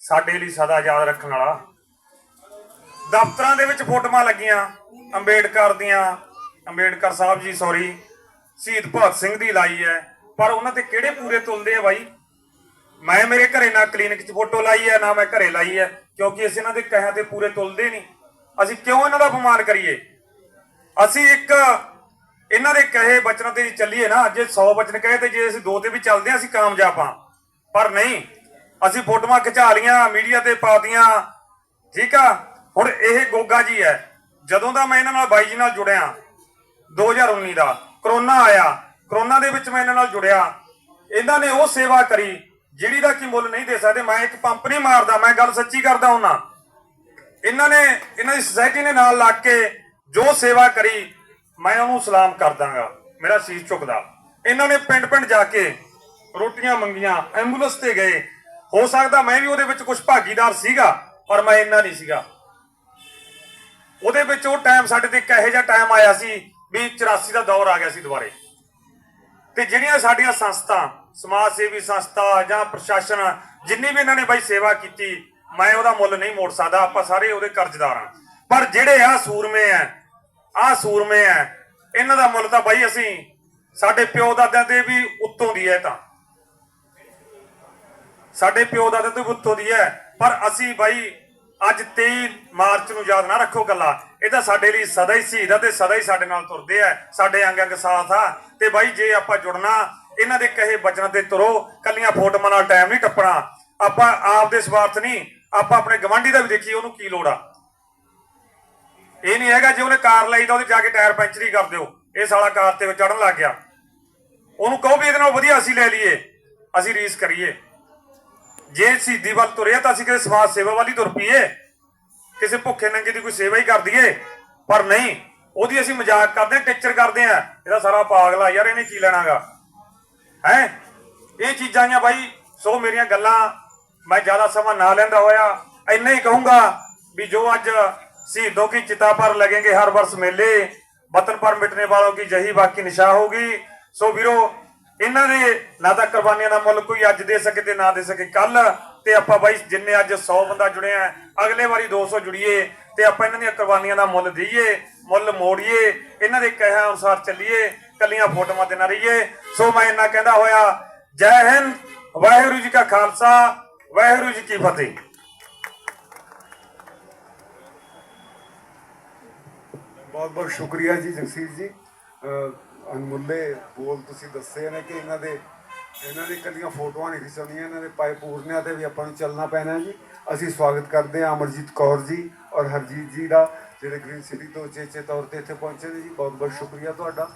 ਸਾਡੇ ਲਈ ਸਦਾ ਯਾਦ ਰੱਖਣ ਵਾਲਾ। ਦਫ਼ਤਰਾਂ ਦੇ ਵਿੱਚ ਫੋਟੋਆਂ ਲੱਗੀਆਂ, ਅੰਬੇਡਕਰ ਦੀਆਂ। ਅੰਬੇਡਕਰ ਸਾਹਿਬ ਜੀ ਸੌਰੀ ਸ਼ਹੀਦ ਭਗਤ ਸਿੰਘ ਦੀ ਲਾਈ ਹੈ। ਪਰ ਉਹਨਾਂ ਤੇ ਕਿਹੜੇ ਪੂਰੇ ਤੁਲਦੇ ਆ ਬਾਈ? ਮੈਂ ਮੇਰੇ ਘਰੇ ਨਾ ਕਲੀਨਿਕ 'ਚ ਫੋਟੋ ਲਾਈ ਹੈ, ਨਾ ਮੈਂ ਘਰੇ ਲਾਈ ਹੈ, ਕਿਉਂਕਿ ਅਸੀਂ ਇਹਨਾਂ ਦੇ ਕਹਿਆਂ ਤੇ ਪੂਰੇ ਤੁਲਦੇ ਨਹੀਂ। ਅਸੀਂ ਕਿਉਂ ਇਹਨਾਂ ਦਾ ਅਪਮਾਨ ਕਰੀਏ? ਅਸੀਂ ਇੱਕ ਇਹਨਾਂ ਦੇ ਕਹੇ ਬਚਨਾਂ ਤੇ ਚੱਲੀਏ ਨਾ, ਅੱਜ 100 ਬਚਨ ਕਹੇ ਤੇ ਜੇ ਅਸੀਂ ਦੋ ਤੇ ਵੀ ਚੱਲਦੇ ਹਾਂ, ਅਸੀਂ ਕਾਮਯਾਬ ਹਾਂ। ਪਰ ਨਹੀਂ ਅਸੀਂ ਫੋਟੋਆਂ ਖਿਚਾ ਲੀਆਂ ਮੀਡੀਆ ਤੇ ਪਾਤੀਆਂ ਠੀਕ ਆ? ਹੁਣ ਇਹ ਗੋਗਾ ਜੀ ਹੈ। ਜਦੋਂ ਦਾ ਮੈਂ ਇਹਨਾਂ ਨਾਲ ਬਾਈ ਜੀ ਨਾਲ ਜੁੜਿਆ 2019 ਦਾ, ਕਰੋਨਾ ਆਇਆ। ਕਰੋਨਾ ਦੇ ਵਿੱਚ ਮੈਂ ਇਹਨਾਂ ਨਾਲ ਜੁੜਿਆ। ਇਹਨਾਂ ਨੇ ਉਹ ਸੇਵਾ ਕਰੀ, ਜਿਹੜੀ ਦਾ ਕੀ ਮੁੱਲ ਨਹੀਂ ਦੇ ਸਕਦੇ। ਮੈਂ ਇੱਕ ਪੰਪ ਨਹੀਂ ਮਾਰਦਾ, ਮੈਂ ਗੱਲ ਸੱਚੀ ਕਰਦਾ ਹੁੰਨਾ। ਇਹਨਾਂ ਨੇ, ਇਹਨਾਂ ਦੀ ਸੁਸਾਇਟੀ ਨੇ ਨਾਲ ਲੱਗ ਕੇ ਜੋ ਸੇਵਾ ਕਰੀ, ਮੈਂ ਉਹਨੂੰ ਸਲਾਮ ਕਰ ਦਾਂਗਾ ਮੇਰਾ ਸੀਸ ਝੁਕਦਾ। ਇਹਨਾਂ ਨੇ ਪਿੰਡ ਪਿੰਡ ਜਾ ਕੇ ਰੋਟੀਆਂ ਮੰਗੀਆਂ, ਐਂਬੂਲੈਂਸ ਤੇ ਗਏ। ਹੋ ਸਕਦਾ ਮੈਂ ਵੀ ਉਹਦੇ ਵਿੱਚ ਕੁਝ ਭਾਗੀਦਾਰ ਸੀਗਾ, ਪਰ ਮੈਂ ਇੰਨਾ ਨਹੀਂ ਸੀਗਾ। ਉਹਦੇ ਵਿੱਚ ਉਹ ਟਾਈਮ ਸਾਡੇ ਤੇ ਇੱਕ ਇਹੋ ਜਿਹਾ ਟਾਈਮ ਆਇਆ ਸੀ ਵੀ 84 ਦਾ ਦੌਰ ਆ ਗਿਆ ਸੀ ਦੁਬਾਰੇ। ਤੇ ਜਿਹੜੀਆਂ ਸਾਡੀਆਂ ਸੰਸਥਾ, ਸਮਾਜ ਸੇਵੀ ਸੰਸਥਾ ਜਾਂ ਪ੍ਰਸ਼ਾਸਨ, ਜਿੰਨੀ ਵੀ ਇਹਨਾਂ ਨੇ ਬਾਈ ਸੇਵਾ ਕੀਤੀ, ਮੈਂ ਉਹਦਾ ਮੁੱਲ ਨਹੀਂ ਮੋੜ ਸਕਦਾ, ਆਪਾਂ ਸਾਰੇ ਉਹਦੇ ਕਰਜ਼ਦਾਰ ਹਾਂ। ਪਰ ਜਿਹੜੇ ਆ ਸੂਰਮੇ ਆ ਆ ਸੂਰਮੇ ਆ ਇਹਨਾਂ ਦਾ ਮੁੱਲ ਤਾਂ ਬਾਈ ਅਸੀਂ ਸਾਡੇ ਪਿਓ ਦਾਦਿਆਂ ਦੇ ਵੀ ਉੱਤੋਂ ਦੀ ਹੈ ਤਾਂ। ਸਾਡੇ ਪਿਓ ਦਾ ਤੋਂ ਵੀ ਦੀ ਹੈ। ਪਰ ਅਸੀਂ ਬਾਈ, ਅੱਜ 23 ਮਾਰਚ ਨੂੰ ਯਾਦ ਨਾ ਰੱਖੋ ਗੱਲਾਂ। ਇਹ ਤਾਂ ਸਾਡੇ ਲਈ ਸਦਾ ਹੀ ਸ਼ਹੀਦ ਆ ਤੇ ਸਦਾ ਹੀ ਸਾਡੇ ਨਾਲ ਤੁਰਦੇ ਆ। ਸਾਡੇ ਅੰਗ ਅੰਗ ਸਾਥ ਆ। ਤੇ ਬਾਈ, ਜੇ ਆਪਾਂ ਜੁੜਨਾ, ਇਹਨਾਂ ਦੇ ਕਹੇ ਬਚਨਾਂ ਤੇ ਤੁਰੋ। ਕੱਲੀਆਂ ਫੋਟੋਆਂ ਨਾਲ ਟਾਈਮ ਨਹੀਂ ਟੱਪਣਾ। ਆਪਾਂ ਆਪ ਦੇ ਸਵਾਰਥ ਨਹੀਂ, ਆਪਾਂ ਆਪਣੇ ਗਵਾਂਢੀ ਦਾ ਵੀ ਦੇਖੀਏ, ਉਹਨੂੰ ਕੀ ਲੋੜ ਆ। ਇਹ ਨਹੀਂ ਹੈਗਾ ਜੇ ਉਹਨੇ ਕਾਰ ਲਈ ਤਾਂ ਉਹਦੇ ਜਾ ਕੇ ਟਾਇਰ ਪੈਂਚਰ ਹੀ ਕਰ ਦਿਓ। ਇਹ ਸਾਲਾ ਕਾਰ ਤੇ ਚੜਨ ਲੱਗ ਗਿਆ। ਉਹਨੂੰ ਕਹੋ ਵੀ ਇਹਦੇ ਨਾਲ ਵਧੀਆ ਅਸੀਂ ਲੈ ਲਈਏ। ਅਸੀਂ ਰੀਸ ਕਰੀਏ। ਜੇ ਸ਼ਹੀਦੀ ਵੱਲ ਤੁਰਿਆ ਤਾਂ ਅਸੀਂ ਕਿਸੇ ਸਮਾਜ ਸੇਵਾ ਵਾਲੀ ਤੁਰ ਪਈਏ। ਕਿਸੇ ਭੁੱਖੇ ਨੰਗੇ ਦੀ ਕੋਈ ਸੇਵਾ ਹੀ ਕਰ ਦਈਏ। ਪਰ ਨਹੀਂ, ਉਹਦੀ ਅਸੀਂ ਮਜ਼ਾਕ ਕਰਦੇ ਆ ਟੀਚਰ ਕਰਦੇ ਆ ਇਹਦਾ ਸਾਰਾ ਪਾਗਲਾ ਯਾਰ, ਇਹਨੇ ਕੀ ਲੈਣਾਗਾ? ਹੈ? ਇਹ ਚੀਜ਼ਾਂ ਆ ਬਾਈ, ਸੋ ਮੇਰੀਆਂ ਗੱਲਾਂ ਮੈਂ ਜ਼ਿਆਦਾ ਸਮਾਂ ਨਾ ਲੈਂਦਾ ਹੋਇਆ। ਇੰਨਾ ਹੀ ਕਹੂੰਗਾ ਵੀ ਜੋ ਅੱਜ ਸ਼ਹੀਦੋਂ ਕੀ ਚਿਤਾ ਪਰ ਲੱਗेंगे ਹਰ ਵਰਸ ਮੇਲੇ, ਵਤਨ ਪਰ ਮਿਟਨੇ ਵਾਲੋ ਕੀ ਜਹੀ ਬਾਕੀ ਨਿਸ਼ਾ ਹੋਗੀ ਸੋ ਵੀਰੋ ਇਹਨਾਂ ਦੇ ਨਾ ਤਾਂ ਕੁਰਬਾਨੀਆਂ ਦਾ ਮੁੱਲ ਕੋਈ ਅੱਜ ਦੇ ਸਕੇ ਤੇ ਨਾ ਦੇ ਸਕੇ। ਕੱਲ ਤੇ ਆਪਾਂ ਬਾਈ ਜਿੰਨੇ ਅੱਜ 100 ਬੰਦਾ ਜੁੜਿਆ ਅਗਲੇ ਵਾਰੀ 200 ਜੁੜੀਏ ਤੇ ਆਪਾਂ ਇਹਨਾਂ ਦੀਆਂ ਕੁਰਬਾਨੀਆਂ ਦਾ ਮੁੱਲ ਦਈਏ, ਮੁੱਲ ਮੋੜੀਏ, ਇਹਨਾਂ ਦੇ ਕਹਿਆ ਅਨੁਸਾਰ ਚੱਲੀਏ ਕੱਲੀਆਂ ਫੋਟੋਆਂ ਤੇ ਨਾ ਰਹੀਏ। ਸੋ ਮੈਂ ਇਹਨਾਂ ਕਹਿੰਦਾ ਹੋਇਆ, ਜੈ ਹਿੰਦ, ਵਾਹਿਗੁਰੂ ਜੀ ਕਾ ਖਾਲਸਾ, ਵਾਹਿਗੁਰੂ ਜੀ ਕੀ ਫਤਿਹ। ਬਹੁਤ ਬਹੁਤ ਸ਼ੁਕਰੀਆ ਜੀ ਜਗਸੀਰ ਜੀ। ਅਹ ਅਨਮੁੱਲੇ ਬੋਲ ਤੁਸੀਂ ਦੱਸੇ ਨੇ ਕਿ ਇਹਨਾਂ ਦੇ ਇਹਨਾਂ ਦੀ ਕੱਲੀਆਂ ਫੋਟੋਆਂ ਨਹੀਂ ਖਿੱਚਣੀਆਂ ਇਹਨਾਂ ਦੇ ਪਾਏ ਪੂਰਨਿਆਂ ਤੇ ਵੀ ਆਪਾਂ ਨੂੰ ਚੱਲਣਾ ਪੈਣਾ ਜੀ। ਅਸੀਂ ਸਵਾਗਤ ਕਰਦੇ ਹਾਂ ਅਮਰਜੀਤ ਕੌਰ ਜੀ ਔਰ ਹਰਜੀਤ ਜੀ ਦਾ, ਜਿਹੜੇ ਗ੍ਰੀਨ ਸਿਟੀ ਤੋਂ ਚੇਚੇ ਤੌਰ ਤੇ ਇੱਥੇ ਪਹੁੰਚੇ ਨੇ ਜੀ। ਬਹੁਤ ਬਹੁਤ ਸ਼ੁਕਰੀਆ ਤੁਹਾਡਾ।